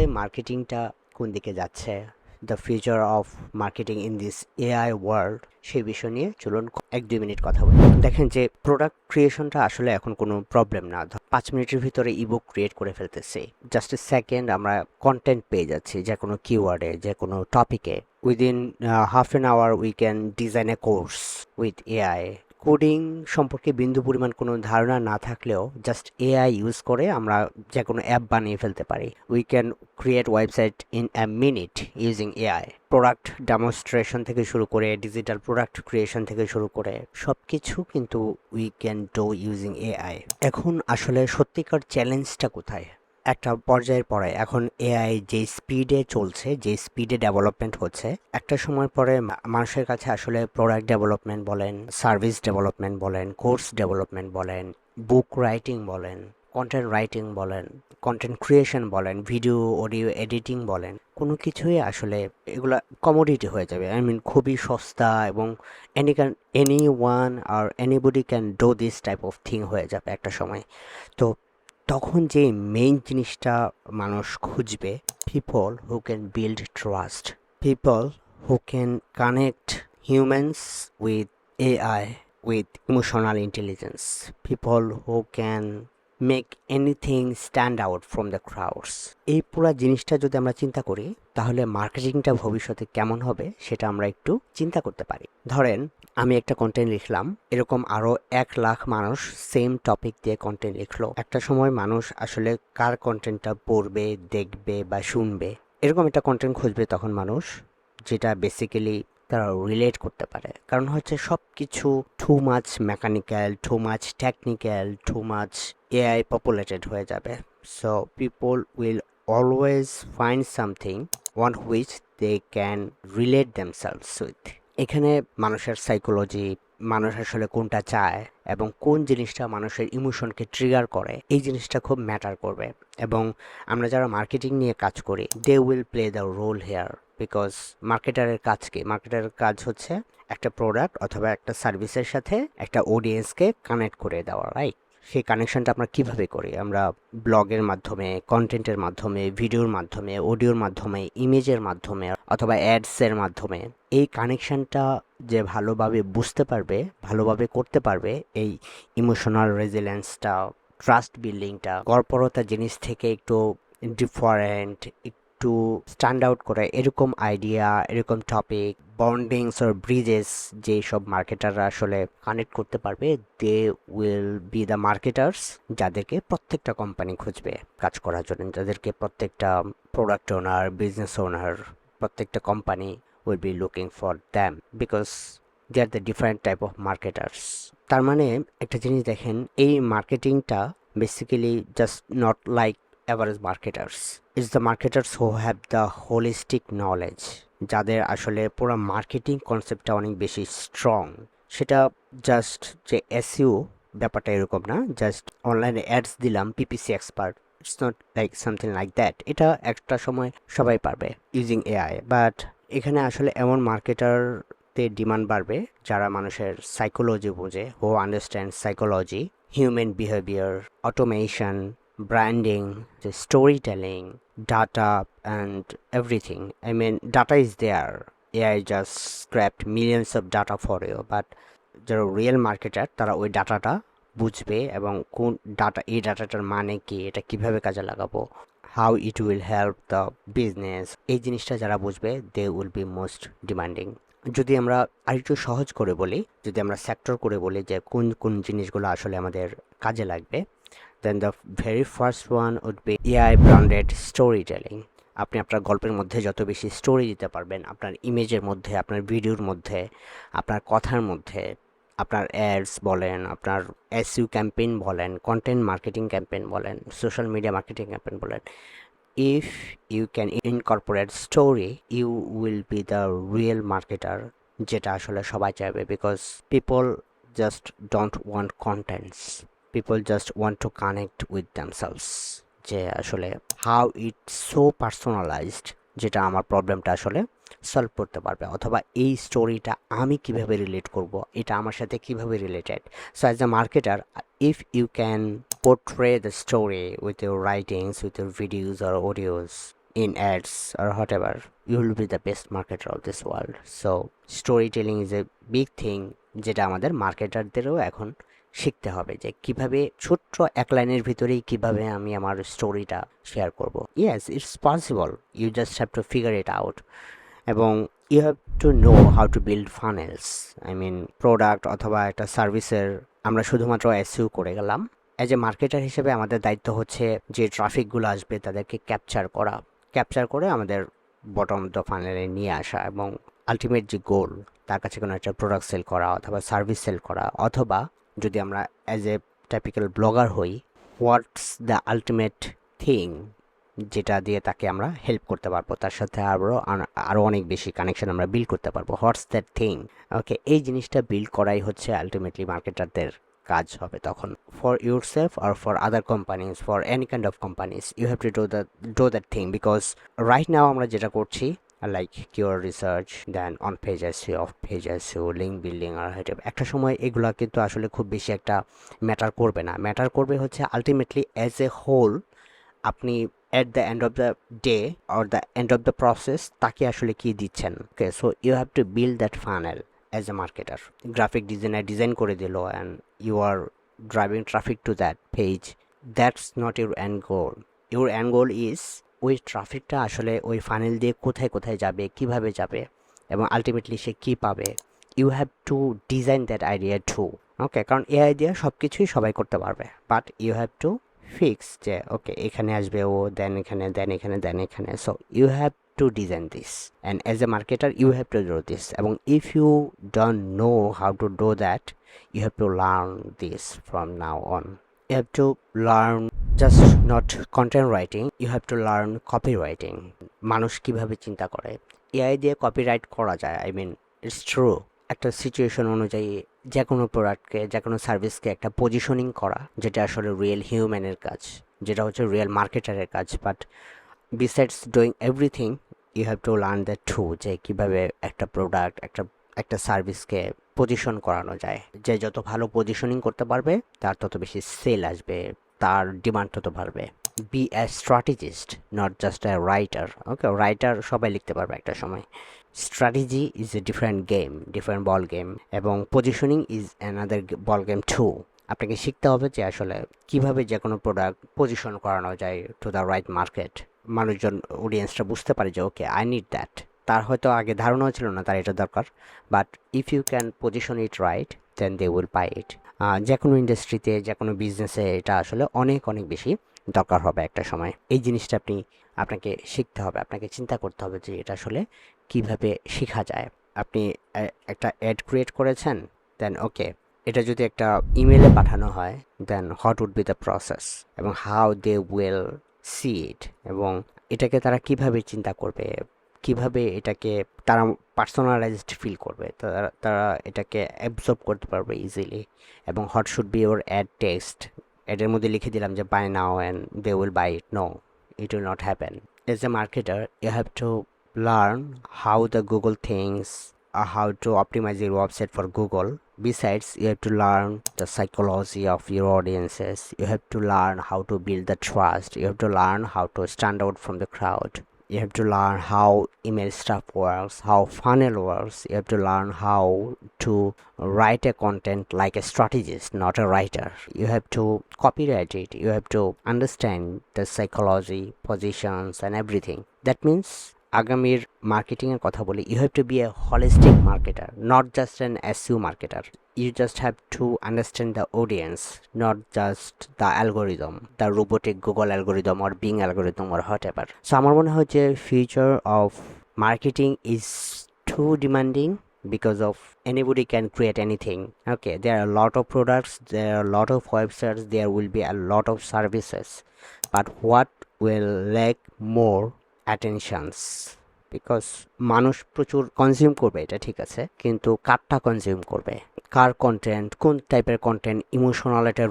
ভবিষ্যতে মার্কেটিংটা কোন দিকে যাচ্ছে? The future of marketing in this AI world সেই বিষয় নিয়ে চলুন এক দুই মিনিট কথা বলি। দেখেন যে প্রোডাক্ট ক্রিয়েশনটা আসলে এখন কোনো প্রবলেম না। পাঁচ মিনিটের ভিতরে ইবুক ক্রিয়েট করে ফেলতেছে। জাস্ট এ সেকেন্ড আমরা কন্টেন্ট পেয়ে যাচ্ছি, যে কোনো কিওয়ার্ডে যে কোনো টপিকে within half an hour we can design a course with AI coding সম্পর্কে বিন্দু পরিমাণ কোনো ধারণা না থাকলেও জাস্ট এআই ইউজ করে আমরা যে কোনো অ্যাপ বানিয়ে ফেলতে পারি। We can create website in a minute using AI product demonstration থেকে শুরু করে ডিজিটাল প্রোডাক্ট ক্রিয়েশন থেকে শুরু করে সব কিছু কিন্তু we can do using AI এখন আসলে সত্যিকার চ্যালেঞ্জটা কোথায়? একটা পর্যায়ের পরে এখন এআই যে স্পিডে চলছে, যে স্পিডে ডেভেলপমেন্ট হচ্ছে, একটা সময় পরে মানুষের কাছে আসলে প্রোডাক্ট ডেভেলপমেন্ট বলেন সার্ভিস ডেভেলপমেন্ট বলেন কোর্স ডেভেলপমেন্ট বলেন বুক রাইটিং বলেন কন্টেন্ট রাইটিং বলেন কন্টেন্ট ক্রিয়েশন বলেন ভিডিও অডিও এডিটিং বলেন, কোনো কিছুই আসলে এগুলা কমোডিটি হয়ে যাবে। আই মিন খুবই সস্তা এবং any can anyone or anybody can do this type of thing হয়ে যাবে একটা সময়। তো তখন যে মেইন জিনিসটা মানুষ খুঁজবে people who can build trust people who can connect humans with AI with emotional intelligence people who can make anything stand out from the crowds এই পুরো জিনিসটা যদি আমরা চিন্তা করি, তাহলে মার্কেটিংটা ভবিষ্যতে কেমন হবে, সেটা আমরা একটু চিন্তা করতে পারি। ধরেন আমি একটা কন্টেন্ট লিখলাম, এরকম আরও এক লাখ মানুষ সেম টপিক দিয়ে কন্টেন্ট লিখলো। একটা সময় মানুষ আসলে কার কন্টেন্টটা পড়বে, দেখবে বা শুনবে, এরকম একটা কন্টেন্ট খুঁজবে তখন মানুষ, যেটা বেসিক্যালি তারা রিলেট করতে পারে। কারণ হচ্ছে সব কিছু too much mechanical too much technical too much AI populated হয়ে যাবে। So people will always find something one which they can relate themselves with এখানে মানুষের সাইকোলজি মানুষ আসলে কোনটা চায় এবং কোন জিনিসটা মানুষের ইমোশনকে ট্রিগার করে, এই জিনিসটা খুব ম্যাটার করবে। এবং আমরা যারা মার্কেটিং নিয়ে কাজ করি they will play the role here because মার্কেটারের কাজ কি? মার্কেটারের কাজ হচ্ছে একটা প্রোডাক্ট অথবা একটা সার্ভিসের সাথে একটা অডিয়েন্সকে কানেক্ট করে দেওয়া রাইট সেই কানেকশনটা আমরা কীভাবে করি? আমরা ব্লগের মাধ্যমে কন্টেন্টের মাধ্যমে ভিডিওর মাধ্যমে অডিওর মাধ্যমে ইমেজের মাধ্যমে অথবা অ্যাডসের মাধ্যমে এই কানেকশনটা যে ভালোভাবে বুঝতে পারবে, ভালোভাবে করতে পারবে, এই ইমোশনাল রেজিলেন্সটা ট্রাস্ট বিল্ডিংটা গড়পরতা জিনিস থেকে একটু ডিফারেন্ট একটু স্ট্যান্ড আউট করে এরকম আইডিয়া এরকম টপিক বন্ডিংস আর ব্রিজেস যে সব মার্কেটাররা আসলে কানেক্ট করতে পারবে they will be the marketers যাদেরকে প্রত্যেকটা কোম্পানি খুঁজবে কাজ করার জন্য। যাদেরকে প্রত্যেকটা প্রোডাক্ট ওনার বিজনেস ওনার প্রত্যেকটা company will be looking for them because they are the different type of marketers তার মানে একটা জিনিস দেখেন, এই মার্কেটিংটা basically just not like average marketers is the marketers who have the holistic knowledge যাদের আসলে পুরো মার্কেটিং কনসেপ্টটা অনেক বেশি স্ট্রং সেটা জাস্ট যে এসইউ ব্যাপারটা এরকম না জাস্ট অনলাইনে অ্যাডস দিলাম PPC expert it's not like something like that এটা একটা সময় সবাই পারবে ইউজিং এআই বাট এখানে আসলে এমন মার্কেটারতে ডিমান্ড বাড়বে, যারা মানুষের সাইকোলজি বোঝে who understand psychology human behaviour automation branding, the storytelling, data, and everything. I mean, data is there. AI just scrapped millions of data for you, but যারা real marketer তারা ওই ডাটাটা বুঝবে এবং কোন ডাটা এই ডাটাটার মানে কি এটা কীভাবে কাজে লাগাবো how it will help the business এই জিনিসটা যারা বুঝবে they will be most demanding যদি আমরা আরেকটু সহজ করে বলি যদি আমরা সেক্টর করে বলি যে কোন কোন জিনিসগুলো আসলে আমাদের কাজে লাগবে then the very first one would be AI branded storytelling আপনি আপনার গল্পের মধ্যে যত বেশি স্টোরি দিতে পারবেন, আপনার ইমেজের মধ্যে, আপনার ভিডিওর মধ্যে, আপনার কথার মধ্যে, আপনার অ্যাডস বলেন, আপনার এসইউ ক্যাম্পেইন বলেন কন্টেন্ট মার্কেটিং ক্যাম্পেইন বলেন সোশ্যাল মিডিয়া মার্কেটিং ক্যাম্পেইন বলেন if you can incorporate story you will be the real marketer যেটা আসলে সবাই চাইবে because people just don't want contents people just want to connect with themselves যে আসলে how it so personalised যেটা আমার প্রবলেমটা আসলে সলভ করতে পারবে অথবা এই স্টোরিটা আমি কীভাবে রিলেট করব, এটা আমার সাথে কীভাবে related so as a marketer if you can portray the story with your writings, with your videos or audios in ads or whatever, you will be the best marketer of this world. So, storytelling is a big thing, যেটা আমাদের মার্কেটারদেরও এখন শিখতে হবে যে কীভাবে ছোট্ট এক লাইনের ভিতরেই কীভাবে আমি আমার স্টোরিটা শেয়ার করব। Yes it's possible you just have to figure it out এবং you have to know how to build funnels I mean product অথবা একটা সার্ভিসের আমরা শুধুমাত্র এসইউ করে গেলাম। অ্যাজ এ মার্কেটার হিসেবে আমাদের দায়িত্ব হচ্ছে যে ট্রাফিকগুলো আসবে তাদেরকে ক্যাপচার করা। ক্যাপচার করে আমাদের বটম দ্য ফানেলে নিয়ে আসা এবং আলটিমেট যে গোল তার কাছে কোনো একটা প্রোডাক্ট সেল করা অথবা সার্ভিস সেল করা অথবা যদি আমরা অ্যাজ এ টাইপিক্যাল ব্লগার হই হোয়াটস দ্য আলটিমেট থিং যেটা দিয়ে তাকে আমরা হেল্প করতে পারব? তার সাথে আরও আরও অনেক বেশি কানেকশন আমরা বিল্ড করতে পারব। হোয়াটস দ্যাট থিং ওকে এই জিনিসটা বিল্ড করাই হচ্ছে আলটিমেটলি মার্কেটারদের কাজ হবে তখন। For yourself or for other companies for any kind of companies you have to do the do that thing because right now আমরা যেটা করছি like keyword research then on page SEO off page SEO link building or হেটে একটা সময় এগুলো কিন্তু আসলে খুব বেশি একটা ম্যাটার করবে না। ম্যাটার করবে হচ্ছে আলটিমেটলি অ্যাজ এ হোল আপনি at the end of the day or the end of the process তাকে আসলে কি দিচ্ছেন? Okay so you have to build that funnel as a marketer graphic designer design করে দিল and you are driving traffic to that page that's not your end goal your end goal is ওই ট্রাফিকটা আসলে ওই funnel দিয়ে কোথায় কোথায় যাবে, কীভাবে যাবে এবং আলটিমেটলি সে কী পাবে? You have to design that idea to okay কারণ এই আইডিয়া সব কিছুই সবাই করতে পারবে but you have to fix যে ওকে এখানে আসবে ও দেন এখানে দেন এখানে দেন এখানে। So you have to design this and as a marketer you have to do this এবং if you don't know how to do that you have to learn this from now on. You have to learn just not content writing, you have to learn copywriting. মানুষ কীভাবে চিন্তা করে AI দিয়ে copyright করা যায় I mean it's true একটা situation অনুযায়ী যে কোনো প্রোডাক্টকে যে কোনো সার্ভিসকে একটা পজিশনিং করা যেটা আসলে রিয়েল হিউম্যানের কাজ যেটা হচ্ছে রিয়েল মার্কেটারের কাজ but besides doing everything you have to learn that too যে কীভাবে একটা প্রোডাক্ট একটা একটা সার্ভিসকে পজিশন করানো যায়। যে যত ভালো পজিশনিং করতে পারবে, তার তত বেশি সেল আসবে, তার ডিমান্ড তত বাড়বে। Be a strategist not just a writer okay writer সবাই লিখতে পারবে একটা সময়। Strategy is a different game different ball game এবং positioning is another ball game too আপনাকে শিখতে হবে যে আসলে কীভাবে যে কোনো প্রোডাক্ট পজিশন করানো যায় টু দ্য রাইট মার্কেট মানুষজন অডিয়েন্সটা বুঝতে পারে যে ওকে আই নিড দ্যাট তার হয়তো আগে ধারণাও ছিল না তার এটা দরকার but if you can position it right then they will pay it যে কোনো ইন্ডাস্ট্রিতে যে কোনো বিজনেসে এটা আসলে অনেক অনেক বেশি দরকার হবে একটা সময়। এই জিনিসটা আপনি, আপনাকে শিখতে হবে, আপনাকে চিন্তা করতে হবে যে এটা আসলে কীভাবে শেখা যায়। আপনি একটা অ্যাড ক্রিয়েট করেছেন দেন ওকে এটা যদি একটা ইমেলে পাঠানো হয় then what would be the process এবং how they will see it এবং এটাকে তারা কীভাবে চিন্তা করবে? কীভাবে এটাকে তারা পার্সোনালাইজড ফিল করবে, তারা তারা এটাকে অ্যাবজর্ব করতে পারবে ইজিলি এবং what should be or ad text অ্যাডের মধ্যে লিখে দিলাম যে buy now and they will buy it no it will not happen as a marketer you have to learn how the Google thinks how to optimise your website for Google besides you have to learn the psychology of your audiences you have to learn how to build the trust you have to learn how to stand out from the crowd You have to learn how email stuff works, how funnel works. You have to learn how to write a content like a strategist, not a writer. You have to copyright it. You have to understand the psychology, positions, and everything. That means আগামীর মার্কেটিংয়ের কথা বলি। You have to be a holistic marketer not just an SEO marketer just have to understand the audience not just the algorithm the robotic Google algorithm or Bing algorithm or whatever so আমার মনে হয় যে future of marketing is too demanding because of anybody can create anything. Okay, there are a lot of products, there are a lot of websites, there will be a lot of services. But what will lack more attentions because মানুষ প্রচুর consume করবে, এটা ঠিক আছে, কিন্তু কারটা consume করবে? কার content কোন টাইপের কন্টেন্ট ইমোশনাল একটা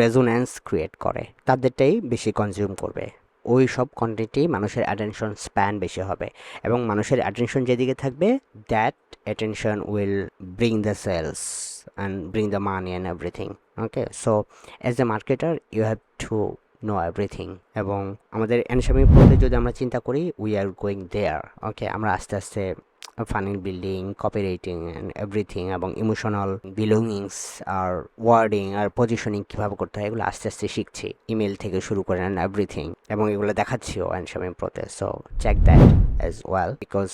রেজোন্যান্স ক্রিয়েট করে? তাদেরটাই বেশি কনজিউম করবে। ওই সব কন্টেন্টেই মানুষের অ্যাটেনশন স্প্যান বেশি হবে, এবং মানুষের অ্যাটেনশন যেদিকে থাকবে that attention will bring the sales and bring the money and everything okay so as a marketer you have to know everything এবং আমাদের অ্যানসামি প্রোতে যদি আমরা চিন্তা করি উই আর গোয়িং দেয়ার ওকে আমরা আস্তে আস্তে funnel building copy writing and everything এবং ইমোশনাল বিলঙ্গিংস আর ওয়ার্ডিং আর পজিশনিং কীভাবে করতে হয়, এগুলো আস্তে আস্তে শিখছি। ইমেল থেকে শুরু করে অ্যান্ড এভরিথিং এবং এগুলো দেখাচ্ছিও অ্যানসামি প্রোতে so check that as well because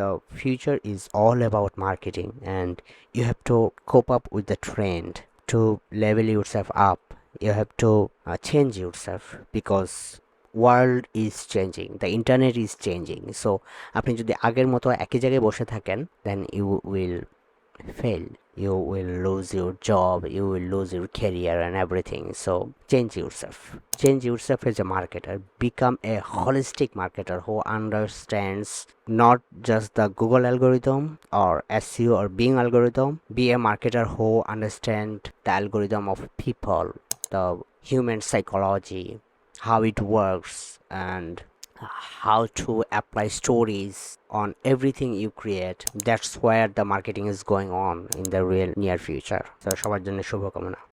the future is all about marketing and you have to cope up with the trend to level yourself up. You have to uh, change yourself because world is changing the internet is changing so আপনি যদি আগের মতো একই জায়গায় বসে থাকেন then you will fail you will lose your job you will lose your career and everything. So change yourself. Change yourself as a marketer. Become a holistic marketer who understands not just the google algorithm or seo or bing algorithm. Be a marketer who understand the algorithm of people the human psychology how it works and how to apply stories on everything you create that's where the marketing is going on in the real near future so সবার জন্য শুভকামনা